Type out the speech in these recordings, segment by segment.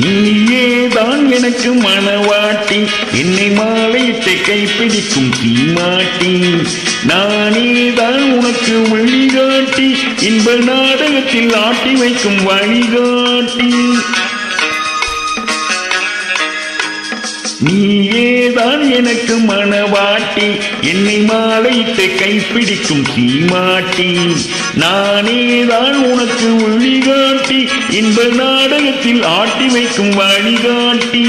நீயேதான் எனக்கு மனவாட்டி என்னை மாலையிட்டு கைப்பிடிக்கும் தீமாட்டி. நானேதான் உனக்கு வழிகாட்டி இன்ப நாடகத்தில் ஆட்டி வைக்கும் வழிகாட்டி. நீயேதான் எனக்கு மனவாட்டி. என்னை மாலையிட்டு கைப்பிடிக்கும் சீமாட்டி. நானேதான் உனக்கு வழிகாட்டி இன்ப நாடகத்தில் ஆட்டி வைக்கும் வழிகாட்டி.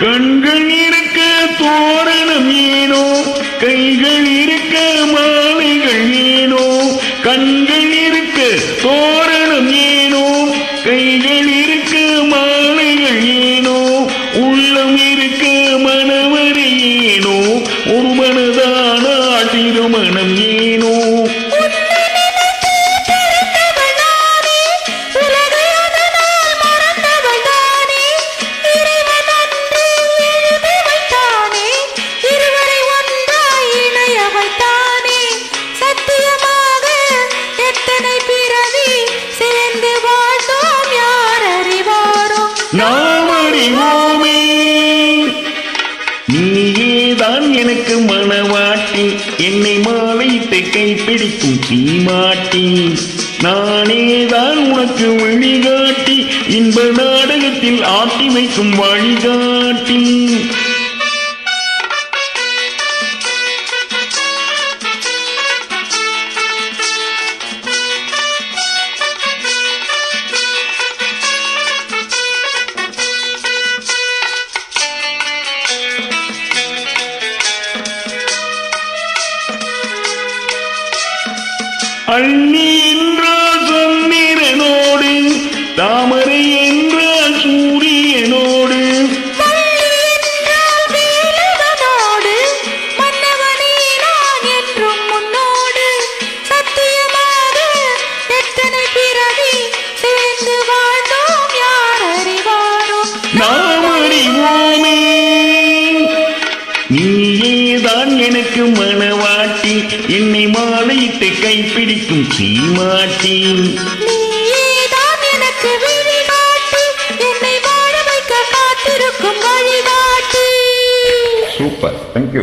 கண்கள் இருக்க தோரணம் ஏனோ? கைகள் இருக்க மாலைகள் ஏனோ? கண்கள் இருக்க தோரணம் ஏனோ? கைகள் இருக்க மாலைகள் ஏனோ? உள்ளம் இருக்க மனவரை ஏனோ? ஒரு மனதான திருமணம் ஏனோ? எனக்கு மனவாட்டி என்னை மாலையிட்டு கைப்பிடிக்கும் நானே தான் உனக்கு வழிகாட்டி இன்ப நாடகத்தில் ஆட்டி வைக்கும் வழிகாட்டி. எத்தனை பிறவி சேர்ந்து வாழ்ந்தோம் யார் அறிவாரோ நாம் அறிவோமே நீயேதான் எனக்கு மனவாட்டி என்னை மாலையிட்டு கைப்பிடிக்கும் சீமாட்டி. Super thank you